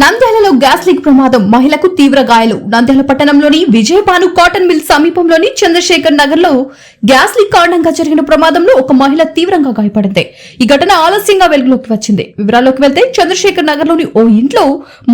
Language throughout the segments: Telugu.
నంద్యాలలో గ్యాస్ లీక్ ప్రమాదం. మహిళకు తీవ్ర గాయాలు. నంద్యాల పట్టణంలోని విజయభాను కాటన్ మిల్ సమీపంలోని చంద్రశేఖర్ నగర్లో గ్యాస్ లీక్ కారణంగా జరిగిన ప్రమాదంలో ఒక మహిళ తీవ్రంగా గాయపడింది. ఈ ఘటన ఆలస్యంగా వెలుగులోకి వచ్చింది. వివరాల్లోకి వెళ్తే చంద్రశేఖర్ నగర్లోని ఓ ఇంట్లో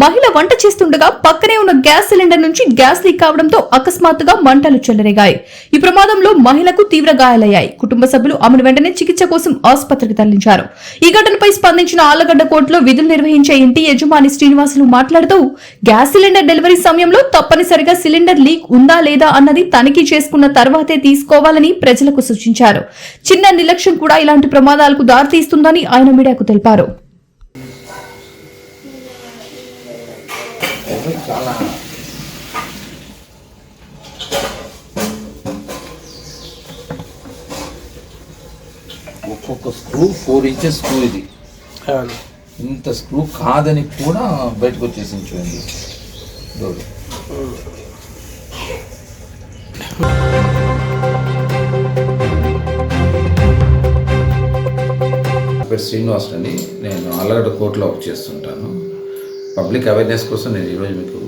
మహిళ వంట చేస్తుండగా పక్కనే ఉన్న గ్యాస్ సిలిండర్ నుంచి గ్యాస్ లీక్ కావడంతో అకస్మాత్తుగా మంటలు చెలరేగాయి. ఈ ప్రమాదంలో మహిళకు తీవ్ర గాయాలయ్యాయి. కుటుంబ సభ్యులు ఆమెను వెంటనే చికిత్స కోసం ఆసుపత్రికి తరలించారు. ఈ ఘటనపై స్పందించిన ఆళ్ళగడ్డ కోర్టులో విధులు నిర్వహించే ఇంటి యజమాని శ్రీనివాసులు మాట్లాడుతూ గ్యాస్ సిలిండర్ డెలివరీ సమయంలో తప్పనిసరిగా సిలిండర్ లీక్ ఉందా లేదా అన్నది తనిఖీ చేసుకున్న తర్వాతే తీసుకోవాలని ప్రజలకు సూచించారు. చిన్న నిర్లక్ష్యం కూడా ఇలాంటి ప్రమాదాలకు దారితీస్తుందని ఆయన మీడియాకు తెలిపారు. ఒక్కొక్క స్క్రూ ఫోర్ ఇంచెస్ స్క్రూ ఇది. ఇంత స్క్రూ కాదని కూడా బయటకు వచ్చేసింది చూడండి డోర్ పేరు శ్రీనివాస్ అండి. నేను అల్లగడ్డ కోర్టులో వర్క్ చేస్తుంటాను. పబ్లిక్ అవేర్నెస్ కోసం నేను ఈరోజు మీకు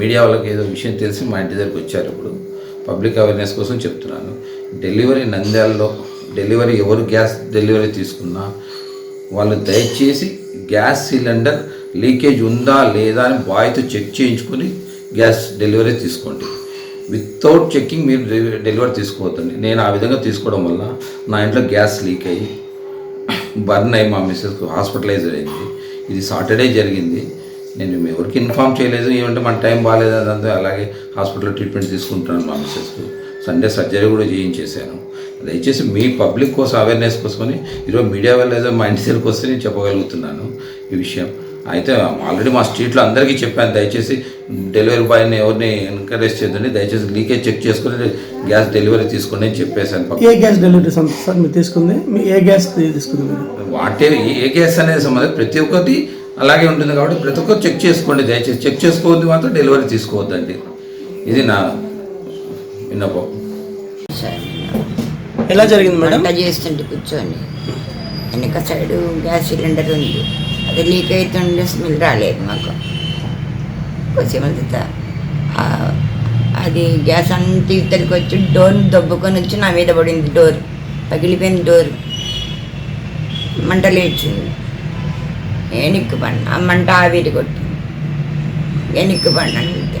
మీడియా వాళ్ళకి ఏదో విషయం తెలిసి మా ఇంటి దగ్గరికి వచ్చారు ఇప్పుడు. పబ్లిక్ అవేర్నెస్ కోసం చెప్తున్నాను. డెలివరీ నంద్యాలలో డెలివరీ ఎవరు గ్యాస్ డెలివరీ తీసుకున్నా వాళ్ళు దయచేసి గ్యాస్ సిలిండర్ లీకేజ్ ఉందా లేదా అని బాయ్తో చెక్ చేయించుకొని గ్యాస్ డెలివరీ తీసుకోండి. వితౌట్ చెక్కింగ్ మీరు డెలివరీ తీసుకోవద్దండి. నేను ఆ విధంగా తీసుకోవడం వల్ల నా ఇంట్లో గ్యాస్ లీక్ అయ్యి బర్న్ అయ్యి మా మిస్సెస్ హాస్పిటలైజ్ అయింది. ఇది సాటర్డే జరిగింది. నేను ఎవరికి ఇన్ఫామ్ చేయలేదు. ఏమంటే మన టైం బాగాలేదు. అదంతా అలాగే హాస్పిటల్లో ట్రీట్మెంట్ తీసుకుంటున్నాను మా మిస్సెస్కు సండే సర్జరీ కూడా చేయించేశాను. దయచేసి మీ పబ్లిక్ కోసం అవేర్నెస్ కోసమని ఈరోజు మీడియా వల్ల ఏదో మా ఇంటి దగ్గరికి వస్తే నేను చెప్పగలుగుతున్నాను ఈ విషయం. అయితే ఆల్రెడీ మా స్ట్రీట్లో అందరికీ చెప్పాను దయచేసి డెలివరీ బాయ్ని ఎవరిని ఎంకరేజ్ చేయొద్దండి దయచేసి లీకేజ్ చెక్ చేసుకుని గ్యాస్ డెలివరీ తీసుకోండి అని చెప్పేశాను ఏ గ్యాస్ డెలివరీ సార్ మీరు తీసుకుంది? మీ ఏ గ్యాస్ తీసుకుంది వాటే ఏ గ్యాస్ అనేది సంబంధం ప్రతి ఒక్కటి అలాగే ఉంటుంది కాబట్టి ప్రతి ఒక్కరు చెక్ చేసుకోండి దయచేసి చెక్ చేసుకోవద్దు మాత్రం డెలివరీ తీసుకోవద్దండి. ఇది నా విన్నపం. ఎలా జరిగింది మేడం? వంట చేస్తుంటే కూర్చొని వెనక సైడు గ్యాస్ సిలిండర్ ఉంది. అది లీక్ అవుతుండే స్మెల్ రాలేదు మాకు. కొంచెం అది గ్యాస్ అంతా ఇతరికి వచ్చి డోర్ దొబ్బుకొని వచ్చి నా మీద పడింది డోర్. పగిలిపోయింది డోర్. మంట లేచింది. ఎనిక్కి పడిన ఆ మంట ఆవిరి కొట్టింది. ఎనిక్కి పడిన అంతే.